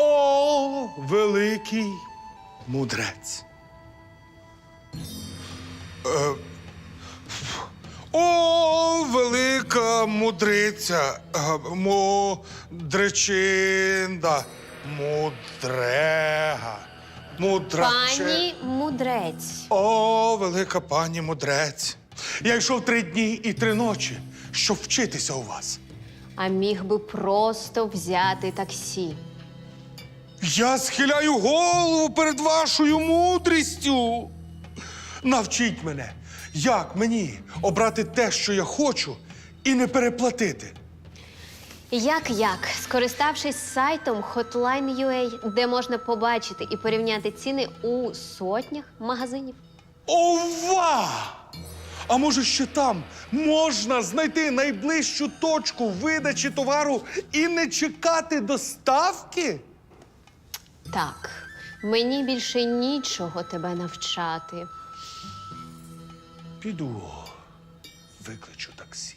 О, великий мудрець. Е, О, велика мудриця, е, мудречинда, мудрега, мудраче. Пані мудрець. О, велика пані мудрець. Я йшов три дні і три ночі, щоб вчитися у вас. А міг би просто взяти таксі. Я схиляю голову перед вашою мудрістю. Навчіть мене, як мені обрати те, що я хочу, і не переплатити. Як як, скориставшись сайтом Hotline.ua, де можна побачити і порівняти ціни у сотнях магазинів. Ова! А може, ще там можна знайти найближчу точку видачі товару і не чекати доставки? Так, мені більше нічого тебе навчати. Піду, викличу таксі.